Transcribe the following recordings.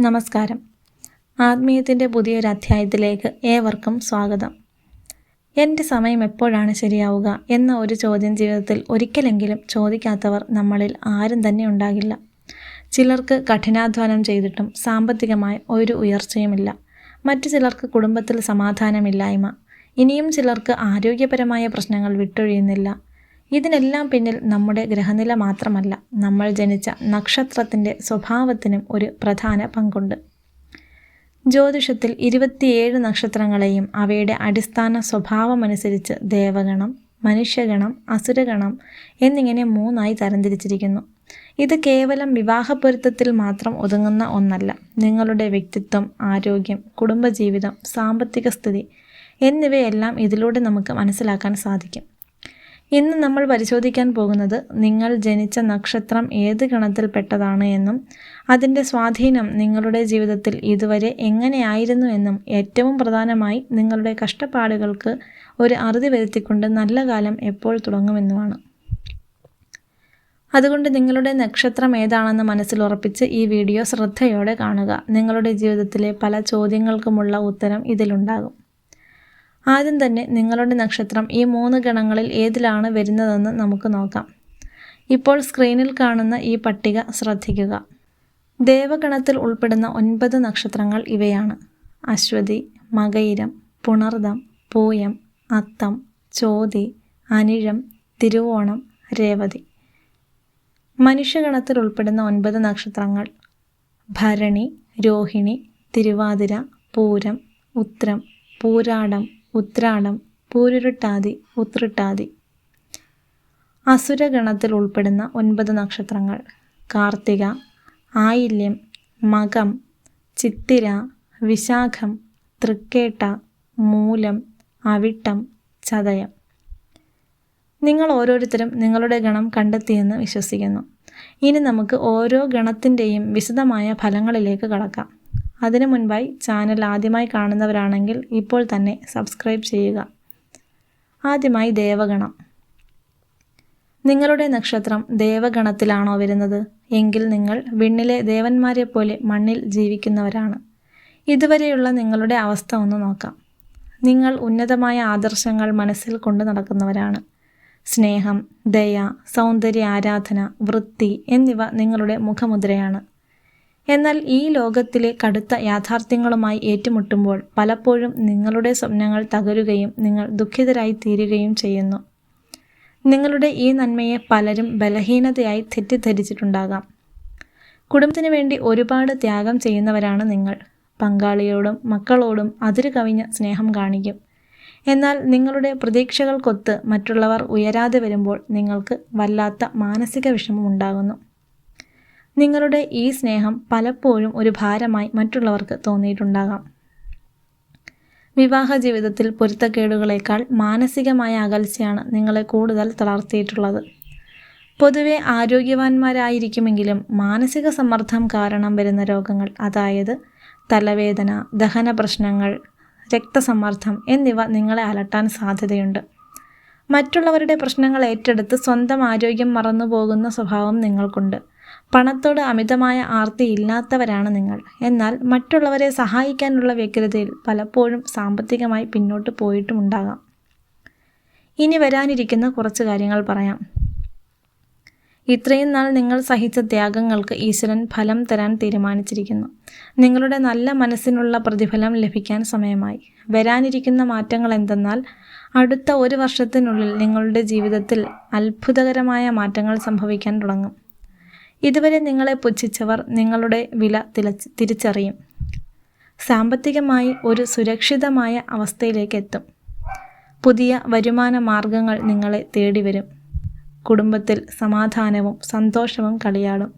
നമസ്കാരം. ആത്മീയത്തിന്റെ പുതിയൊരു അധ്യായത്തിലേക്ക് ഏവർക്കും സ്വാഗതം. എന്റെ സമയം എപ്പോഴാണ് ശരിയാവുക എന്ന ഒരു ചോദ്യം ജീവിതത്തിൽ ഒരിക്കലെങ്കിലും ചോദിക്കാത്തവർ നമ്മളിൽ ആരും തന്നെ ഉണ്ടാകില്ല. ചിലർക്ക് കഠിനാധ്വാനം ചെയ്തിട്ടും സാമ്പത്തികമായി ഒരു ഉയർച്ചയുമില്ല. മറ്റു ചിലർക്ക് കുടുംബത്തിൽ സമാധാനമില്ലായ്മ. ഇനിയും ചിലർക്ക് ആരോഗ്യപരമായ പ്രശ്നങ്ങൾ വിട്ടൊഴിയുന്നില്ല. ഇതിനെല്ലാം പിന്നിൽ നമ്മുടെ ഗ്രഹനില മാത്രമല്ല നമ്മൾ ജനിച്ച നക്ഷത്രത്തിന്റെ സ്വഭാവത്തിനും ഒരു പ്രധാന പങ്കുണ്ട്. ജ്യോതിഷത്തിൽ ഇരുപത്തിയേഴ് നക്ഷത്രങ്ങളെയും അവയുടെ അടിസ്ഥാന സ്വഭാവമനുസരിച്ച് ദേവഗണം മനുഷ്യഗണം അസുരഗണം എന്നിങ്ങനെ മൂന്നായി തരംതിരിച്ചിരിക്കുന്നു. ഇത് കേവലം വിവാഹപ്പൊരുത്തത്തിൽ മാത്രം ഒതുങ്ങുന്ന ഒന്നല്ല. നിങ്ങളുടെ വ്യക്തിത്വം ആരോഗ്യം കുടുംബജീവിതം സാമ്പത്തിക സ്ഥിതി എന്നിവയെല്ലാം ഇതിലൂടെ നമുക്ക് മനസ്സിലാക്കാൻ സാധിക്കും. ഇന്ന് നമ്മൾ പരിശോധിക്കാൻ പോകുന്നത് നിങ്ങൾ ജനിച്ച നക്ഷത്രം ഏത് ഗണത്തിൽപ്പെട്ടതാണ് എന്നും അതിന്റെ സ്വാധീനം നിങ്ങളുടെ ജീവിതത്തിൽ ഇതുവരെ എങ്ങനെയായിരുന്നു എന്നും ഏറ്റവും പ്രധാനമായി നിങ്ങളുടെ കഷ്ടപ്പാടുകൾക്ക് ഒരു അറുതി വരുത്തിക്കൊണ്ട് നല്ല കാലം എപ്പോൾ തുടങ്ങുമെന്നുമാണ്. അതുകൊണ്ട് നിങ്ങളുടെ നക്ഷത്രം ഏതാണെന്ന് മനസ്സിൽ മനസ്സിലുറപ്പിച്ച് ഈ വീഡിയോ ശ്രദ്ധയോടെ കാണുക. നിങ്ങളുടെ ജീവിതത്തിലെ പല ചോദ്യങ്ങൾക്കുമുള്ള ഉത്തരം ഇതിലുണ്ടാകും. ആദ്യം തന്നെ നിങ്ങളുടെ നക്ഷത്രം ഈ മൂന്ന് ഗണങ്ങളിൽ ഏതിലാണ് വരുന്നതെന്ന് നമുക്ക് നോക്കാം. ഇപ്പോൾ സ്ക്രീനിൽ കാണുന്ന ഈ പട്ടിക ശ്രദ്ധിക്കുക. ദേവഗണത്തിൽ ഉൾപ്പെടുന്ന ഒൻപത് നക്ഷത്രങ്ങൾ ഇവയാണ്. അശ്വതി മകയിരം പുണർദം പൂയം അത്തം ചോതി അനിഴം തിരുവോണം രേവതി. മനുഷ്യഗണത്തിൽ ഉൾപ്പെടുന്ന ഒൻപത് നക്ഷത്രങ്ങൾ ഭരണി രോഹിണി തിരുവാതിര പൂരം ഉത്രം പൂരാടം ഉത്രാടം പൂരുരുട്ടാതി ഉത്രിട്ടാതി. അസുരഗണത്തിൽ ഉൾപ്പെടുന്ന ഒൻപത് നക്ഷത്രങ്ങൾ. കാർത്തിക ആയില്യം മകം ചിത്തിര വിശാഖം തൃക്കേട്ട മൂലം അവിട്ടം ചതയം. നിങ്ങൾ ഓരോരുത്തരും നിങ്ങളുടെ ഗണം കണ്ടെത്തിയെന്ന് വിശ്വസിക്കുന്നു. ഇനി നമുക്ക് ഓരോ ഗണത്തിന്റെയും വിശദമായ ഫലങ്ങളിലേക്ക് കടക്കാം. അതിനു മുൻപായി ചാനൽ ആദ്യമായി കാണുന്നവരാണെങ്കിൽ ഇപ്പോൾ തന്നെ സബ്സ്ക്രൈബ് ചെയ്യുക. ആദ്യമായി ദേവഗണം. നിങ്ങളുടെ നക്ഷത്രം ദേവഗണത്തിലാണോ വരുന്നത്? എങ്കിൽ നിങ്ങൾ വിണ്ണിലെ ദേവന്മാരെ പോലെ മണ്ണിൽ ജീവിക്കുന്നവരാണ്. ഇതുവരെയുള്ള നിങ്ങളുടെ അവസ്ഥ ഒന്ന് നോക്കാം. നിങ്ങൾ ഉന്നതമായ ആദർശങ്ങൾ മനസ്സിൽ കൊണ്ടു നടക്കുന്നവരാണ്. സ്നേഹം ദയ സൗന്ദര്യ ആരാധന വൃത്തി എന്നിവ നിങ്ങളുടെ മുഖമുദ്രയാണ്. എന്നാൽ ഈ ലോകത്തിലെ കടുത്ത യാഥാർത്ഥ്യങ്ങളുമായി ഏറ്റുമുട്ടുമ്പോൾ പലപ്പോഴും നിങ്ങളുടെ സ്വപ്നങ്ങൾ തകരുകയും നിങ്ങൾ ദുഃഖിതരായി തീരുകയും ചെയ്യുന്നു. നിങ്ങളുടെ ഈ നന്മയെ പലരും ബലഹീനതയായി തെറ്റിദ്ധരിച്ചിട്ടുണ്ടാകാം. കുടുംബത്തിന് വേണ്ടി ഒരുപാട് ത്യാഗം ചെയ്യുന്നവരാണ് നിങ്ങൾ. പങ്കാളിയോടും മക്കളോടും അതിര് കവിഞ്ഞ സ്നേഹം കാണിക്കും. എന്നാൽ നിങ്ങളുടെ പ്രതീക്ഷകൾക്കൊത്ത് മറ്റുള്ളവർ ഉയരാതെ വരുമ്പോൾ നിങ്ങൾക്ക് വല്ലാത്ത മാനസിക വിഷമം ഉണ്ടാകുന്നു. നിങ്ങളുടെ ഈ സ്നേഹം പലപ്പോഴും ഒരു ഭാരമായി മറ്റുള്ളവർക്ക് തോന്നിയിട്ടുണ്ടാകാം. വിവാഹ ജീവിതത്തിൽ പൊരുത്തക്കേടുകളേക്കാൾ മാനസികമായ അകൽച്ചയാണ് നിങ്ങളെ കൂടുതൽ തളർത്തിയിട്ടുള്ളത്. പൊതുവെ ആരോഗ്യവാന്മാരായിരിക്കുമെങ്കിലും മാനസിക സമ്മർദ്ദം കാരണം വരുന്ന രോഗങ്ങൾ അതായത് തലവേദന ദഹന പ്രശ്നങ്ങൾ രക്തസമ്മർദ്ദം എന്നിവ നിങ്ങളെ അലട്ടാൻ സാധ്യതയുണ്ട്. മറ്റുള്ളവരുടെ പ്രശ്നങ്ങൾ ഏറ്റെടുത്ത് സ്വന്തം ആരോഗ്യം മറന്നുപോകുന്ന സ്വഭാവം നിങ്ങൾക്കുണ്ട്. പണത്തോട് അമിതമായ ആർത്തി ഇല്ലാത്തവരാണ് നിങ്ങൾ. എന്നാൽ മറ്റുള്ളവരെ സഹായിക്കാനുള്ള വ്യഗ്രതയിൽ പലപ്പോഴും സാമ്പത്തികമായി പിന്നോട്ട് പോയിട്ടുമുണ്ടാകാം. ഇനി വരാനിരിക്കുന്ന കുറച്ച് കാര്യങ്ങൾ പറയാം. ഇത്രയും നാൾ നിങ്ങൾ സഹിച്ച ത്യാഗങ്ങൾക്ക് ഈശ്വരൻ ഫലം തരാൻ തീരുമാനിച്ചിരിക്കുന്നു. നിങ്ങളുടെ നല്ല മനസ്സിനുള്ള പ്രതിഫലം ലഭിക്കാൻ സമയമായി. വരാനിരിക്കുന്ന മാറ്റങ്ങൾ എന്തെന്നാൽ അടുത്ത ഒരു വർഷത്തിനുള്ളിൽ നിങ്ങളുടെ ജീവിതത്തിൽ അത്ഭുതകരമായ മാറ്റങ്ങൾ സംഭവിക്കാൻ തുടങ്ങും. ഇതുവരെ നിങ്ങളെ പുച്ഛിച്ചവർ നിങ്ങളുടെ വില തിരിച്ചറിയും. സാമ്പത്തികമായി ഒരു സുരക്ഷിതമായ അവസ്ഥയിലേക്ക് എത്തും പുതിയ വരുമാന മാർഗങ്ങൾ നിങ്ങളെ തേടി വരും കുടുംബത്തിൽ സമാധാനവും സന്തോഷവും കളിയാടും.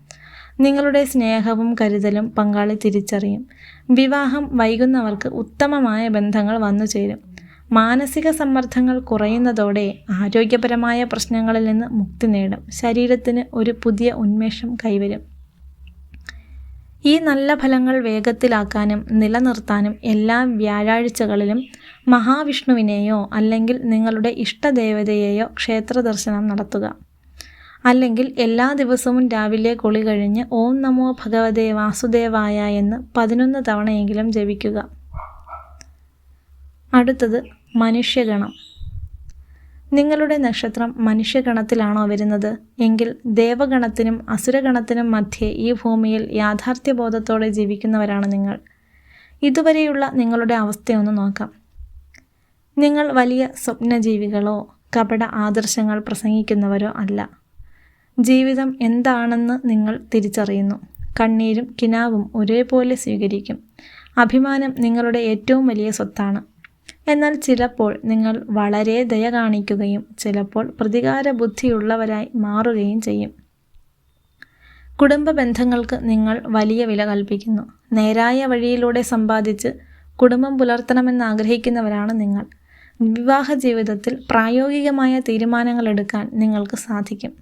നിങ്ങളുടെ സ്നേഹവും കരുതലും പങ്കാളി തിരിച്ചറിയും. വിവാഹം വൈകുന്നവർക്ക് ഉത്തമമായ ബന്ധങ്ങൾ വന്നു ചേരും മാനസിക സമ്മർദ്ദങ്ങൾ കുറയുന്നതോടെ ആരോഗ്യപരമായ പ്രശ്നങ്ങളിൽ നിന്ന് മുക്തി നേടും. ശരീരത്തിന് ഒരു പുതിയ ഉന്മേഷം കൈവരും. ഈ നല്ല ഫലങ്ങൾ വേഗത്തിലാക്കാനും നിലനിർത്താനും എല്ലാ വ്യാഴാഴ്ചകളിലും മഹാവിഷ്ണുവിനെയോ അല്ലെങ്കിൽ നിങ്ങളുടെ ഇഷ്ടദേവതയെയോ ക്ഷേത്ര ദർശനം നടത്തുക. അല്ലെങ്കിൽ എല്ലാ ദിവസവും രാവിലെ കുളി കഴിഞ്ഞ് ഓം നമോ ഭഗവതേ വാസുദേവായ എന്ന് പതിനൊന്ന് തവണയെങ്കിലും ജപിക്കുക. അടുത്തത് മനുഷ്യഗണം. നിങ്ങളുടെ നക്ഷത്രം മനുഷ്യഗണത്തിലാണോ വരുന്നത്? എങ്കിൽ ദേവഗണത്തിനും അസുരഗണത്തിനും മധ്യേ ഈ ഭൂമിയിൽ യാഥാർത്ഥ്യബോധത്തോടെ ജീവിക്കുന്നവരാണ് നിങ്ങൾ. ഇതുവരെയുള്ള നിങ്ങളുടെ അവസ്ഥയൊന്ന് നോക്കാം. നിങ്ങൾ വലിയ സ്വപ്നജീവികളോ കപട ആദർശങ്ങൾ പ്രസംഗിക്കുന്നവരോ അല്ല. ജീവിതം എന്താണെന്ന് നിങ്ങൾ തിരിച്ചറിയുന്നു. കണ്ണീരും കിനാവും ഒരേപോലെ സ്വീകരിക്കും. അഭിമാനം നിങ്ങളുടെ ഏറ്റവും വലിയ സ്വത്താണ്. എന്നാൽ ചിലപ്പോൾ നിങ്ങൾ വളരെ ദയ കാണിക്കുകയും ചിലപ്പോൾ പ്രതികാര ബുദ്ധിയുള്ളവരായി മാറുകയും ചെയ്യും. കുടുംബ ബന്ധങ്ങൾക്ക് നിങ്ങൾ വലിയ വില കൽപ്പിക്കുന്നു. നേരായ വഴിയിലൂടെ സമ്പാദിച്ച് കുടുംബം പുലർത്തണമെന്ന് ആഗ്രഹിക്കുന്നവരാണ് നിങ്ങൾ. വിവാഹ ജീവിതത്തിൽ പ്രായോഗികമായ തീരുമാനങ്ങൾ എടുക്കാൻ നിങ്ങൾക്ക് സാധിക്കും.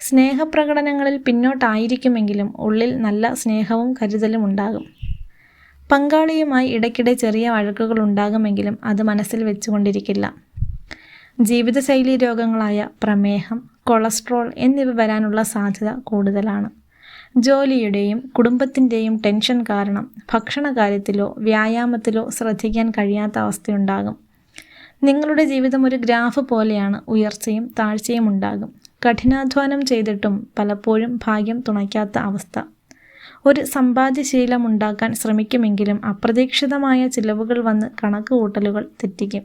സ്നേഹപ്രകടനങ്ങളിൽ പിന്നോട്ടായിരിക്കുമെങ്കിലും ഉള്ളിൽ നല്ല സ്നേഹവും കരുതലും ഉണ്ടാകും. പങ്കാളിയുമായി ഇടയ്ക്കിടെ ചെറിയ വഴക്കുകൾ ഉണ്ടാകുമെങ്കിലും അത് മനസ്സിൽ വെച്ചുകൊണ്ടിരിക്കില്ല. ജീവിതശൈലി രോഗങ്ങളായ പ്രമേഹം കൊളസ്ട്രോൾ എന്നിവ വരാനുള്ള സാധ്യത കൂടുതലാണ്. ജോലിയുടെയും കുടുംബത്തിന്റെയും ടെൻഷൻ കാരണം ഭക്ഷണകാര്യത്തിലോ വ്യായാമത്തിലോ ശ്രദ്ധിക്കാൻ കഴിയാത്ത അവസ്ഥയുണ്ടാകും. നിങ്ങളുടെ ജീവിതം ഒരു ഗ്രാഫ് പോലെയാണ് ഉയർച്ചയും താഴ്ചയും ഉണ്ടാകും. കഠിനാധ്വാനം ചെയ്തിട്ടും പലപ്പോഴും ഭാഗ്യം തുണയ്ക്കാത്ത അവസ്ഥ. ഒരു സമ്പാദ്യശീലം ഉണ്ടാക്കാൻ ശ്രമിക്കുമെങ്കിലും അപ്രതീക്ഷിതമായ ചിലവുകൾ വന്ന് കണക്ക് കൂട്ടലുകൾ തെറ്റിക്കും.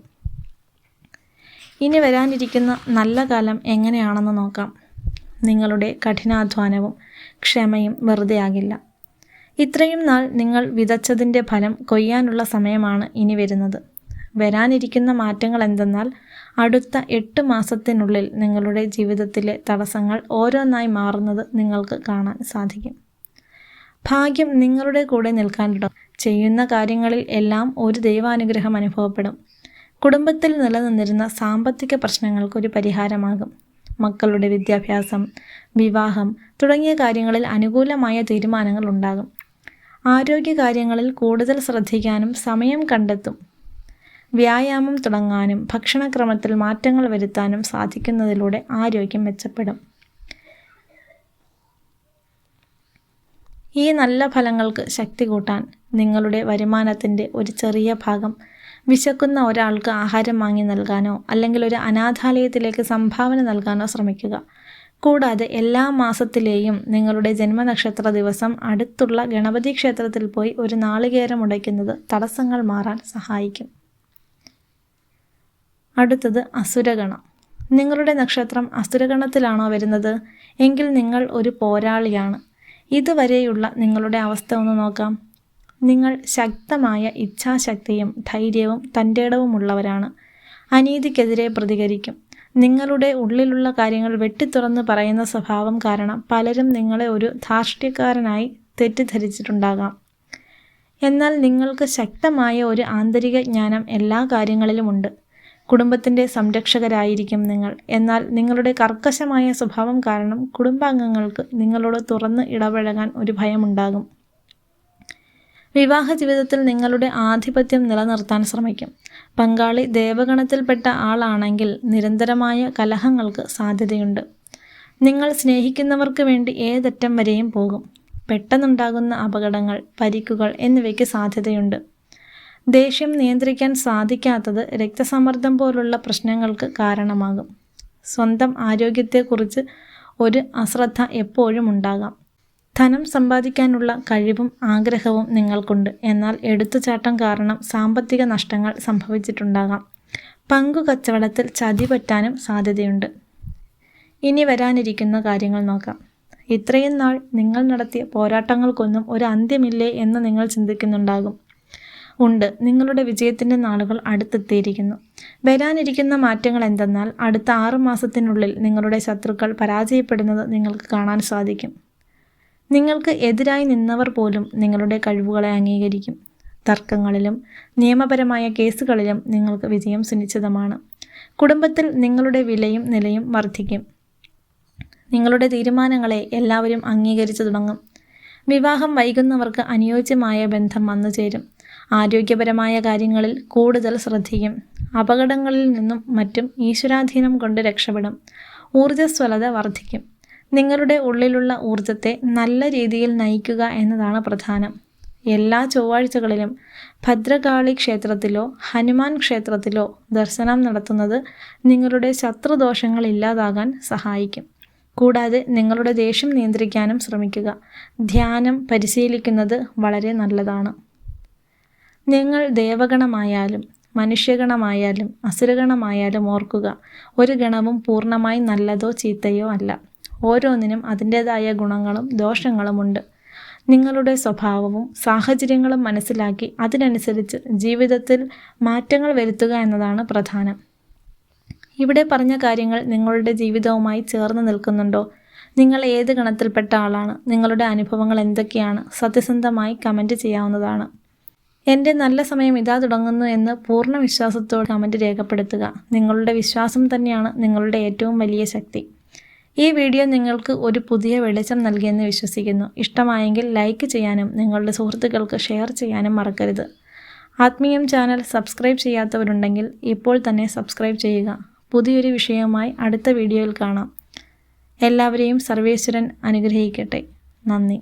ഇനി വരാനിരിക്കുന്ന നല്ല കാലം എങ്ങനെയാണെന്ന് നോക്കാം. നിങ്ങളുടെ കഠിനാധ്വാനവും ക്ഷമയും വെറുതെയാകില്ല. ഇത്രയും നാൾ നിങ്ങൾ വിതച്ചതിന്റെ ഫലം കൊയ്യാനുള്ള സമയമാണ് ഇനി വരുന്നത്. വരാനിരിക്കുന്ന മാറ്റങ്ങൾ എന്തെന്നാൽ അടുത്ത എട്ട് മാസത്തിനുള്ളിൽ നിങ്ങളുടെ ജീവിതത്തിലെ തടസ്സങ്ങൾ ഓരോന്നായി മാറുന്നത് നിങ്ങൾക്ക് കാണാൻ സാധിക്കും. ഭാഗ്യം നിങ്ങളുടെ കൂടെ നിൽക്കാനിടം ചെയ്യുന്ന കാര്യങ്ങളിൽ എല്ലാം ഒരു ദൈവാനുഗ്രഹം അനുഭവപ്പെടും. കുടുംബത്തിൽ നിലനിന്നിരുന്ന സാമ്പത്തിക പ്രശ്നങ്ങൾക്ക് ഒരു പരിഹാരമാകും. മക്കളുടെ വിദ്യാഭ്യാസം വിവാഹം തുടങ്ങിയ കാര്യങ്ങളിൽ അനുകൂലമായ തീരുമാനങ്ങൾ ഉണ്ടാകും. ആരോഗ്യകാര്യങ്ങളിൽ കൂടുതൽ ശ്രദ്ധിക്കാനും സമയം കണ്ടെത്തും. വ്യായാമം തുടങ്ങാനും ഭക്ഷണക്രമത്തിൽ മാറ്റങ്ങൾ വരുത്താനും സാധിക്കുന്നതിലൂടെ ആരോഗ്യം മെച്ചപ്പെടും. ഈ നല്ല ഫലങ്ങൾക്ക് ശക്തി കൂട്ടാൻ നിങ്ങളുടെ വരുമാനത്തിന്റെ ഒരു ചെറിയ ഭാഗം വിശക്കുന്ന ഒരാൾക്ക് ആഹാരം വാങ്ങി നൽകാനോ അല്ലെങ്കിൽ ഒരു അനാഥാലയത്തിലേക്ക് സംഭാവന നൽകാനോ ശ്രമിക്കുക. കൂടാതെ എല്ലാ മാസത്തിലെയും നിങ്ങളുടെ ജന്മനക്ഷത്ര ദിവസം അടുത്തുള്ള ഗണപതി ക്ഷേത്രത്തിൽ പോയി ഒരു നാളികേരം ഉടയ്ക്കുന്നത് തടസ്സങ്ങൾ മാറാൻ സഹായിക്കും. അടുത്തത് അസുരഗണം. നിങ്ങളുടെ നക്ഷത്രം അസുരഗണത്തിലാണോ വരുന്നത്? എങ്കിൽ നിങ്ങൾ ഒരു പോരാളിയാണ്. ഇതുവരെയുള്ള നിങ്ങളുടെ അവസ്ഥ ഒന്ന് നോക്കാം. നിങ്ങൾ ശക്തമായ ഇച്ഛാശക്തിയും ധൈര്യവും തന്റെടവുമുള്ളവരാണ്. അനീതിക്കെതിരെ പ്രതികരിക്കും. നിങ്ങളുടെ ഉള്ളിലുള്ള കാര്യങ്ങൾ വെട്ടിത്തുറന്ന് പറയുന്ന സ്വഭാവം കാരണം പലരും നിങ്ങളെ ഒരു ധാർഷ്ട്യക്കാരനായി തെറ്റിദ്ധരിച്ചിട്ടുണ്ടാകാം. എന്നാൽ നിങ്ങൾക്ക് ശക്തമായ ഒരു ആന്തരിക ജ്ഞാനം എല്ലാ കാര്യങ്ങളിലുമുണ്ട്. കുടുംബത്തിന്റെ സംരക്ഷകരായിരിക്കും നിങ്ങൾ. എന്നാൽ നിങ്ങളുടെ കർക്കശമായ സ്വഭാവം കാരണം കുടുംബാംഗങ്ങൾക്ക് നിങ്ങളോട് തുറന്ന് ഇടപഴകാൻ ഒരു ഭയമുണ്ടാകും. വിവാഹ ജീവിതത്തിൽ നിങ്ങളുടെ ആധിപത്യം നിലനിർത്താൻ ശ്രമിക്കും. പങ്കാളി ദേവഗണത്തിൽപ്പെട്ട ആളാണെങ്കിൽ നിരന്തരമായ കലഹങ്ങൾക്ക് സാധ്യതയുണ്ട്. നിങ്ങൾ സ്നേഹിക്കുന്നവർക്ക് വേണ്ടി ഏതറ്റം വരെയും പോകും. പെട്ടെന്നുണ്ടാകുന്ന അപകടങ്ങൾ പരിക്കുകൾ എന്നിവയ്ക്ക് സാധ്യതയുണ്ട്. ദേഷ്യം നിയന്ത്രിക്കാൻ സാധിക്കാത്തത് രക്തസമ്മർദ്ദം പോലുള്ള പ്രശ്നങ്ങൾക്ക് കാരണമാകും. സ്വന്തം ആരോഗ്യത്തെക്കുറിച്ച് ഒരു അശ്രദ്ധ എപ്പോഴും ഉണ്ടാകാം. ധനം സമ്പാദിക്കാനുള്ള കഴിവും ആഗ്രഹവും നിങ്ങൾക്കുണ്ട്. എന്നാൽ എടുത്തുചാട്ടം കാരണം സാമ്പത്തിക നഷ്ടങ്ങൾ സംഭവിച്ചിട്ടുണ്ടാകാം. പങ്കു കച്ചവടത്തിൽ ചതി പറ്റാനും സാധ്യതയുണ്ട്. ഇനി വരാനിരിക്കുന്ന കാര്യങ്ങൾ നോക്കാം. ഇത്രയും നാൾ നിങ്ങൾ നടത്തിയ പോരാട്ടങ്ങൾക്കൊന്നും ഒരു അന്ത്യമില്ലേ എന്ന് നിങ്ങൾ ചിന്തിക്കുന്നുണ്ടാകും. ഉണ്ട്. നിങ്ങളുടെ വിജയത്തിന്റെ നാളുകൾ അടുത്തെത്തിയിരിക്കുന്നു. വരാനിരിക്കുന്ന മാറ്റങ്ങൾ എന്തെന്നാൽ അടുത്ത ആറ് മാസത്തിനുള്ളിൽ നിങ്ങളുടെ ശത്രുക്കൾ പരാജയപ്പെടുന്നത് നിങ്ങൾക്ക് കാണാൻ സാധിക്കും. നിങ്ങൾക്ക് എതിരായി നിന്നവർ പോലും നിങ്ങളുടെ കഴിവുകളെ അംഗീകരിക്കും. തർക്കങ്ങളിലും നിയമപരമായ കേസുകളിലും നിങ്ങൾക്ക് വിജയം സുനിശ്ചിതമാണ്. കുടുംബത്തിൽ നിങ്ങളുടെ വിലയും നിലയും വർദ്ധിക്കും. നിങ്ങളുടെ തീരുമാനങ്ങളെ എല്ലാവരും അംഗീകരിച്ചു തുടങ്ങും. വിവാഹം വൈകുന്നവർക്ക് അനുയോജ്യമായ ബന്ധം വന്നു ചേരും ആരോഗ്യപരമായ കാര്യങ്ങളിൽ കൂടുതൽ ശ്രദ്ധിക്കും. അപകടങ്ങളിൽ നിന്നും മറ്റും ഈശ്വരാധീനം കൊണ്ട് രക്ഷപ്പെടും. ഊർജസ്വലത വർദ്ധിക്കും. നിങ്ങളുടെ ഉള്ളിലുള്ള ഊർജത്തെ നല്ല രീതിയിൽ നയിക്കുക എന്നതാണ് പ്രധാനം. എല്ലാ ചൊവ്വാഴ്ചകളിലും ഭദ്രകാളി ക്ഷേത്രത്തിലോ ഹനുമാൻ ക്ഷേത്രത്തിലോ ദർശനം നടത്തുന്നത് നിങ്ങളുടെ ശത്രുദോഷങ്ങൾ ഇല്ലാതാകാൻ സഹായിക്കും. കൂടാതെ നിങ്ങളുടെ ദേഷ്യം നിയന്ത്രിക്കാനും ശ്രമിക്കുക. ധ്യാനം പരിശീലിക്കുന്നത് വളരെ നല്ലതാണ്. നിങ്ങൾ ദേവഗണമായാലും മനുഷ്യഗണമായാലും അസുരഗണമായാലും ഓർക്കുക. ഒരു ഗണവും പൂർണമായി നല്ലതോ ചീത്തയോ അല്ല. ഓരോന്നിനും അതിന്റേതായ ഗുണങ്ങളും ദോഷങ്ങളുമുണ്ട്. നിങ്ങളുടെ സ്വഭാവവും സാഹചര്യങ്ങളും മനസ്സിലാക്കി അതിനനുസരിച്ച് ജീവിതത്തിൽ മാറ്റങ്ങൾ വരുത്തുക എന്നതാണ് പ്രധാനം. ഇവിടെ പറഞ്ഞ കാര്യങ്ങൾ നിങ്ങളുടെ ജീവിതവുമായി ചേർന്ന് നിൽക്കുന്നുണ്ടോ? നിങ്ങൾ ഏത് ഗണത്തിൽപ്പെട്ട ആളാണ്? നിങ്ങളുടെ അനുഭവങ്ങൾ എന്തൊക്കെയാണ്? സത്യസന്ധമായി കമന്റ് ചെയ്യാവുന്നതാണ്. എന്റെ നല്ല സമയം ഇതാ തുടങ്ങുന്നു എന്ന് പൂർണ വിശ്വാസത്തോടെ കമന്റ് രേഖപ്പെടുത്തുക. നിങ്ങളുടെ വിശ്വാസം തന്നെയാണ് നിങ്ങളുടെ ഏറ്റവും വലിയ ശക്തി. ഈ വീഡിയോ നിങ്ങൾക്ക് ഒരു പുതിയ വെളിച്ചം നൽകിയെന്ന് വിശ്വസിക്കുന്നു. ഇഷ്ടമായെങ്കിൽ ലൈക്ക് ചെയ്യാനും നിങ്ങളുടെ സുഹൃത്തുക്കൾക്ക് ഷെയർ ചെയ്യാനും മറക്കരുത്. ആത്മീയം ചാനൽ സബ്സ്ക്രൈബ് ചെയ്യാത്തവരുണ്ടെങ്കിൽ ഇപ്പോൾ തന്നെ സബ്സ്ക്രൈബ് ചെയ്യുക. പുതിയൊരു വിഷയവുമായി അടുത്ത വീഡിയോയിൽ കാണാം. എല്ലാവരെയും സർവേശ്വരൻ അനുഗ്രഹിക്കട്ടെ. നന്ദി.